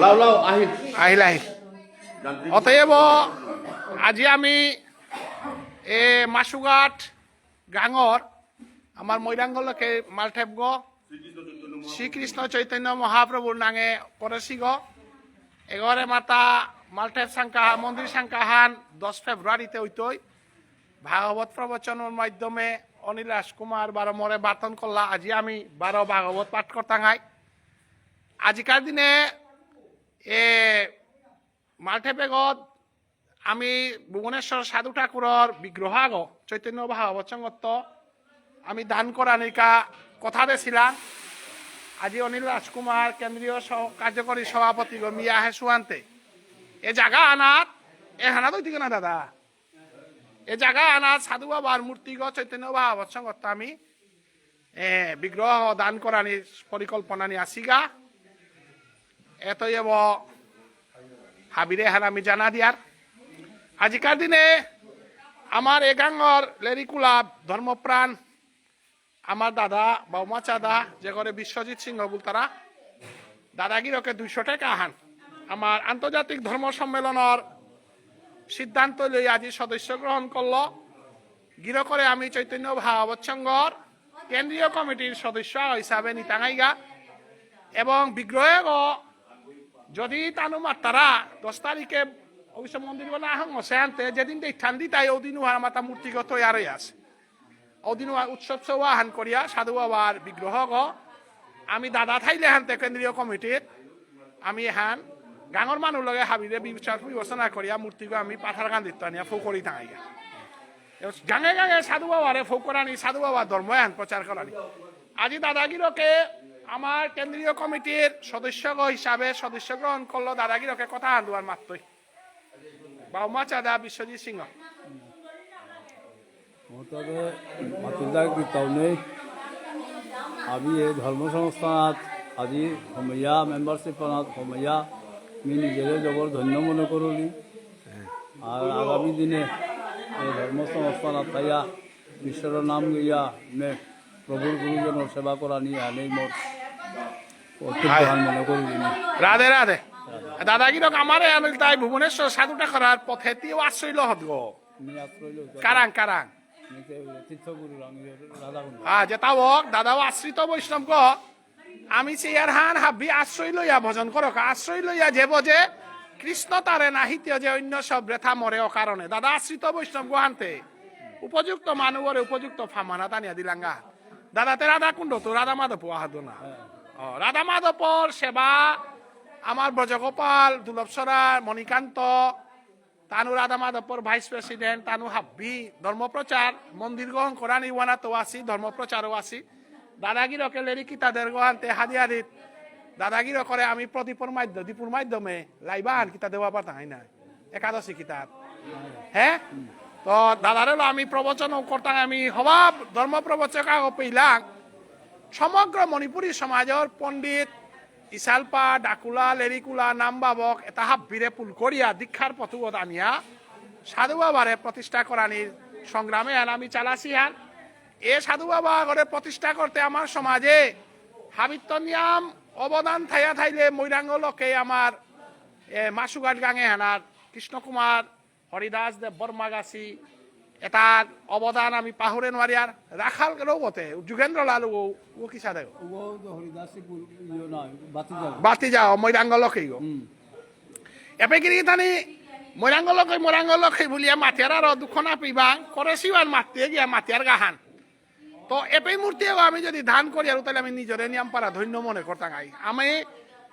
লাও লাও আহিল। আহিল আহিল। অতএব আজি আমি এ মাসুঘাট গাঙর আমার মৈরাঙ্গলকে মালঠেব গ শ্রীকৃষ্ণ চৈতন্য মহাপ্রভুর নাঙে করেছি গ এগরে মাতা মালঠেব সাংকাহা মন্দির সাংকাহান দশ ফেব্রুয়ারিতে হইতই ভাগবত প্রবচনের মাধ্যমে অনিল রাজকুমার বারো মরে বাতন করলা আজি আমি বারো ভাগবত পাঠ করতাঙাই আজিকার দিনে এ, মাল্টে বেগত আমি ভুবনেশ্বর সাধু ঠাকুরর বিগ্রহ আগ চৈতন্য ভাগবত সংগত আমি দান করা নিকা কথা দিছিলাম আজি অনিল রাজকুমার কেন্দ্রীয় কার্যকরী সভাপতি মিয়া হেসুয়ান্তে এ জায়গা আনাত, এ হানা তো না দাদা। এ জায়গা আনাত সাধু বাবার মূর্তি গ চৈতন্য ভাগবত সংগত আমি, এ বিগ্রহ দান করানির পরিকল্পনা নিয়ে আসিগা এতএব হাবিরে হারামি জানা দিয়ার। আজিকার দিনে আমার এগাঙ্গর লেরিকুলাব ধর্মপ্রাণ, আমার দাদা বাউমা চাদা, যে করে বিশ্বজিৎ সিংহ বল তারা, দাদাগিরকে দুইশো টাকা আহান আমার আন্তর্জাতিক ধর্ম সম্মেলনের সিদ্ধান্ত লই আজি সদস্য গ্রহণ করল। গির করে আমি চৈতন্য সংঘর কেন্দ্রীয় কমিটির সদস্য হিসাবে নিতাঙাইগা এবং বিগ্রহে যদি তানু মাতারা দশ তারিখে অবশ্য মন্দির বলে আহং সে আনতে যেদিন দেখ ঠান্ডি তাই ওদিন উহার মাতা মূর্তিগত ইয়ারই আছে। ওদিন উৎসব সব আহান করিয়া সাধু বাবার বিগ্রহ গ। আমি দাদা থাইলে হানতে কেন্দ্রীয় কমিটির। আমি হান গাঙর মানুষ লগে হাবিরে বিচার বিবেচনা করিয়া মূর্তিকে আমি পাথার গান্ধিত আনিয়া, ফৌ করি থাঙাইয়া গাঙে গাঙে সাধু বাবারে ফৌ করানি সাধু বাবার ধর্ম হান প্রচার করানি আজি দাদাগিরকে আমার কেন্দ্রীয় কমিটির সদস্য হিসাবে সদস্য গ্রহণ করল দাদাগিরকে কথা হান্দুয়ার মাত্রই। বাউমা চাদা, বিশ্বজিৎ সিংহ। আমি এই ধর্ম সংস্থানত আজি সময়া মেম্বাৰশ্বিপত সময়া আমি নিজেৰে জবৰ ধন্য মনে কৰিলি। আৰু আগামী দিনে এই ধৰ্ম সংস্থানত থাইয়া ঈশ্বৰৰ নাম গইয়া মে প্ৰভুৰ গুৰুজনৰ সেৱা কৰা নি আনেই কৰিলি রাধে রাধে। দাদাগিরক আমার তাই ভুবনেশ্বর সাধুটা করার পথে তিও আশ্রয় হত গো। কারাং কারাং। ৰাধাকুণ্ড আ যেতাওক দাদাও আশ্রিত বৈষ্ণব গ। আমি চেয়ার হান হাবি আশ্রয় লইয়া ভজন করক আশ্রয় লইয়া যে বজে কৃষ্ণ তারে নাহিতীয় যে অন্য সব রেথা মরে ও কারণে। দাদা আশ্রিত বৈষ্ণব গোহান্তে উপযুক্ত মানুষরে উপযুক্ত ফামানা তানিয়া দিলাঙ্গা। দাদাতে রাধা কুণ্ড তো রাধা মাধব আহাদ না। ও, রাধা মাধবর সেবা, আমার ব্রজগোপাল, দুলভ সরার, মণিকান্ত, তানু রাধা মাধবর ভাইস প্রেসিডেন্ট, তানু হাব্বি, ধর্মপ্রচার মন্দির গ্রহণ করা নিওয়ানা তো আসি ধর্মপ্রচারও আসি দাদাগিরকে লেরিকি তাদের গোহান্তে হাদি হাদিত। দাদাগির করে আমি প্রদীপর মাধ্যমে দীপুর মাধ্যমে লাইবান কিতা দেওয়া পাতা হয় না একাদশী কিতাব হ্যাঁ তো দাদারে আমি প্রবচন করতাম আমি হবা ধর্ম প্রবচক পেলাম সমগ্র মণিপুরী সমাজৰ পণ্ডিত ইচালপা, ডাকুলা, লেৰিকুলা নাম বাবক এটা হাবিৰে পুল করিয়া দীক্ষার পথুগত আনিয়া সাধু বাবারে প্রতিষ্ঠা করানির সংগ্রামে আর আমি চালাছি হান। এ সাধু বাবা করে প্রতিষ্ঠা করতে আমার সমাজে হাবিত্য নিয়াম অবদান থাইয়া থাইলে মৈরাঙ্গ লোকে আমার মাসুঘাট গাঙে হানার কৃষ্ণকুমার হরিদাস দেব বর্মাগাছি এটার অবদান আমি পাহরে নোৱাৰিয়াৰ ৰাখাল লগতে যোগেন্দ্ৰ লাল ও কি চাদে? বাতি বাতি যাও মৈৰাংগ লক্ষী গো। এপে কিনি থানি মৈৰাংগ লক্ষী মৈৰাংগ লক্ষী বুলিয়ে মাতিয়াৰ আৰু দুখনা পিবা কৰে চিবান মাতিয়ে গিয়া মাতিয়ার গাহান। তো এপে মূর্তি আমি যদি ধান করি আর তাহলে আমি নিজরে নিয়ম পারা ধন্য মনে করতাম আই। আমি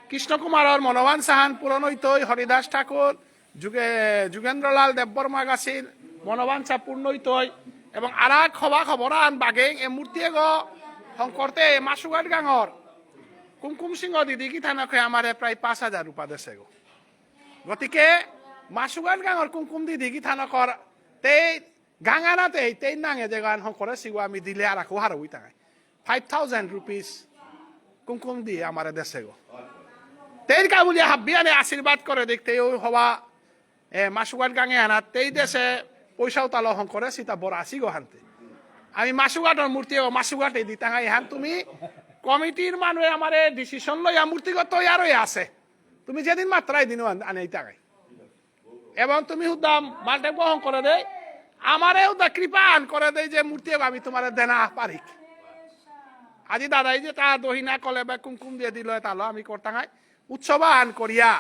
কৃষ্ণ কুমারর মনোবান সাহান পুরন হইতই হরিদাস ঠাকুর যুগে যুগেন্দ্রলাল দেববর্মা গাছির মনোবাঞ্ছা পূর্ণ হইতই এবং আর খবা খবরান বাগেং এ মূর্তি গ শঙ্করতে মাসুগাট গাঙর কুমকুম সিংহ দিদি কি থানকে আমারে প্রায় পাঁচ হাজার রূপা দেছে গো। গতিকে মাসুগান গাঙর কুমকুম দিদি কি থানকর তেই গাঙানাতে তেই নাঙে যে গান শঙ্করে সিগো আমি দিলে আর আকো হারবই তাই ফাইভ থাউজেন্ড রুপিস কুমকুম দিয়ে আমারে দেছে গো। তেই কা বলি হাব্বি আনে আশীর্বাদ করে দেখতে ওই হওয়া এ মাসুগান গাঙে আনা তেই দেশে পয়সাও তালো শঙ্করে সীতা বড় আসি গো হানতে। আমি মাসুঘাটৰ মূৰ্তি মাসুঘাটে দি তাঙাই হান তুমি। কমিটিৰ মানুহে আমাৰে ডিচিশ্যন লৈ মূৰ্তিগত ইয়াৰই আছে। তুমি যেদিন মাত্রাই দিন আনে টাকায় এবং তুমি হুদাম মালটা বহন করে দেয় আমারে হুদা কৃপান করে দেয় যে মূর্তি আমি তোমার দেনা পারি আজি দাদাই যে তা দহিনা কলে বা কুমকুম দিয়ে দিল তাহলে আমি করতাঙাই উৎসবান করিয়া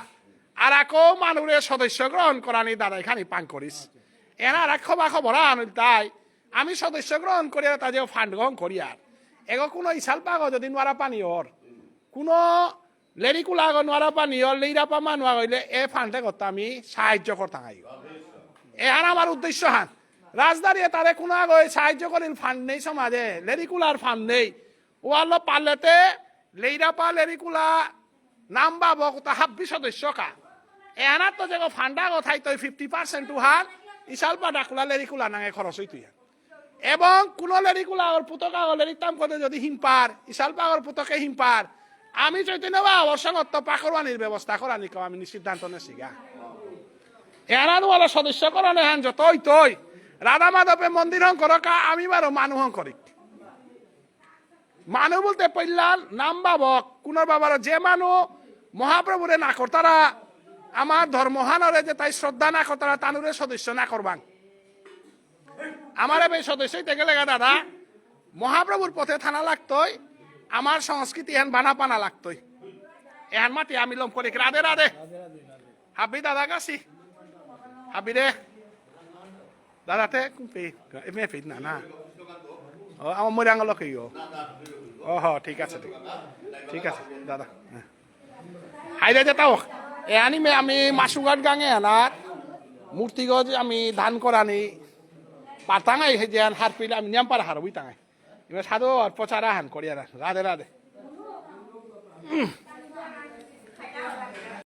আর আকৌ মানুষের সদস্য গ্রহণ করানি দাদাই খানি পান করিস এনার খবা খবর আনিল তাই আমি সদস্য গ্রহণ করিয়া তা যে ফান্ড গ্রহণ করিয়ার এগো কোনো ইসাল পাগ যদি নোয়ারা পানি ওর কোনো লেরিকুলা আগো নোয়ারা পানি ওর লেইরা পা মানুয়া হইলে এ ফান্ডে করতে আমি সাহায্য করতাম এহান আমার উদ্দেশ্য হান। রাজদারিয়ে তারে কোনো আগে সাহায্য করিল ফান্ড নেই সমাজে লেরিকুলার ফান্ড নেই। ও আল্লো পারলেতে লেইরাপা লেরিকুলা নাম বাবো তা হাব্বি সদস্য কা। এহানার তো যে ফান্ডা কথাই তো ফিফটি পার্সেন্ট হার ইশাল পা ডাকুলা লেরিকুলা নাঙে খরচ হইতুই এবং কোন লেরিকুলা ওর পুতকা লেরিতাম করে যদি হিমপার ইশাল পাগর পুতকে হিমপার আমি চৈতন্য বা অবসঙ্গত পাকরওয়ানির ব্যবস্থা করা নিকো আমি সিদ্ধান্ত নেছি গা। এনার ওয়ালা সদস্য করণ এহান যতই তই রাধা মাধবে মন্দির হং করকা আমি বারো মানুহ হং করি মানুহ বলতে পইলাল নাম বাবক কুনর বাবার যে মানুহ মহাপ্রভুরে না করতারা আমার ধর্মহানরে যে তাই শ্রদ্ধা না করতারা তানুরে সদস্য না করবাং। আমার এই সদস্য হইতে গেলে গা দাদা, মহাপ্রভুর পথে থানা লাগতই, আমার সংস্কৃতি এহান বানা পানা লাগতই। এহান মাটি আমি লম করে। রাধে রাধে। হাবি দাদা গাছি হাবি রে। দাদাতে এমে ফিট না না। ও, আমার মরিয়াঙ্গল কি ও, হ, ঠিক আছে, ঠিক ঠিক আছে, দাদা। হ্যাঁ। হাইরে যেতাও। এ আনিমে আমি মাসুঘাট গাঙে আনার মূর্তিগজ আমি ধান করানি পাতাঙাই হে যে হার পিলে আমি নিয়াম পারা হারবই তাঙাই এবার সাধু আর পচারা হান করিয়া রাধে রাধে